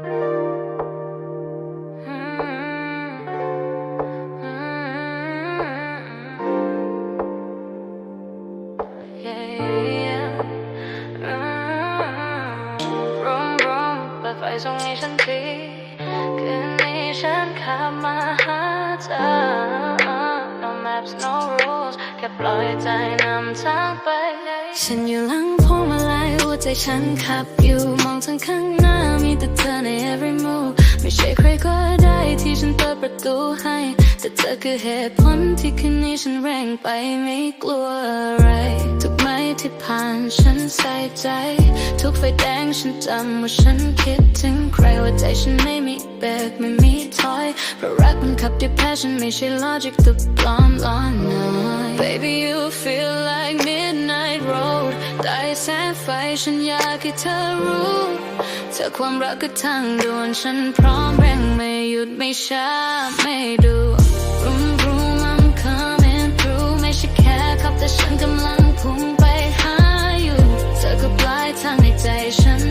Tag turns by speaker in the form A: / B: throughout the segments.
A: รุมรุมปิดไฟส่งให้ฉันทีคืนนี้ฉันขับมาหาเธอ No maps no rules แค่ปล่อยใจนำทางไป ฉันอยู่หลังพวงมาลัยหัวใจฉันขับอยู่มองทางข้างหน้า แต่เธอใน every move ไม่ใช่ใครก็ได้ที่ฉันเปิดประตูให้แต่เธอคือเหตุผลที่คืนนี้ฉันแรงไปไม่กลัวอะไรทุกไม้ที่ผ่านฉันใส่ใจ ทุกไฟแดงฉันจำว่าฉันคิดถึงใครว่าใจฉันไม่มีเบรกไม่มีถอยเพราะรักมันขับด้วย passion ไม่ใช่ logic ตัวปลอมล้อนน้อย Baby you feel like midnight ไฟฉันอยากให้เธอรู้ เธอความรักก็ทางด่วนฉันพร้อมแรงไม่หยุดไม่ช้าไม่ดู Room room I'm coming through ไม่ใช่แค่ขับแต่ฉันกำลังพุ่งไปหาอยู่ เธอก็ปลายทางในใจฉัน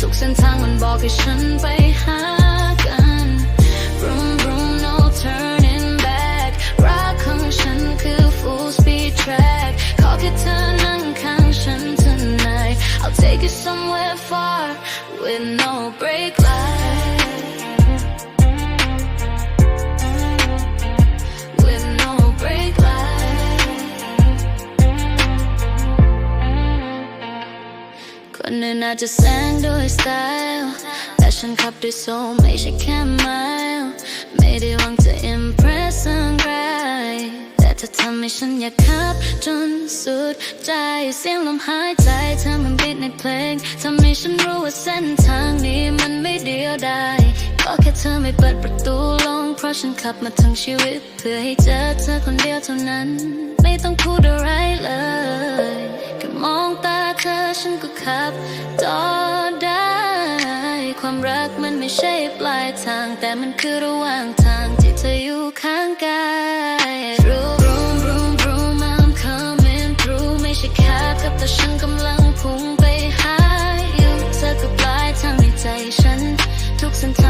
A: ทุกเส้นทางมันบอกให้ฉันไป take you somewhere far with no brake light with no brake light คนอื่นอาจจะแซงด้วยสไตล์แต่ฉันขับด้วยโซลไม่ใช่แค่ไมล์ไม่ได้หวังจะ impress ใครแต่เธอทำให้ฉันอยากขับจนสุดใจเสียงลมหายใจเธอมันบิด ฉันรู้ว่าเส้นทางนี้มันไม่เดียวดายก็แค่เธอไม่เปิดประตูลง เพราะฉันขับมาทั้งชีวิต เพื่อให้เจอเธอคนเดียวเท่านั้น ไม่ต้องพูดอะไรเลยแค่มองตาเธอฉันก็ขับต่อได้ ความรักมันไม่ใช่ปลายทาง แต่มันคือระหว่างทางที่เธออยู่ข้างกาย Room room room room I'm coming through ไม่ใช่แค่กับแต่ฉันก็ มั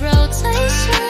A: rotation.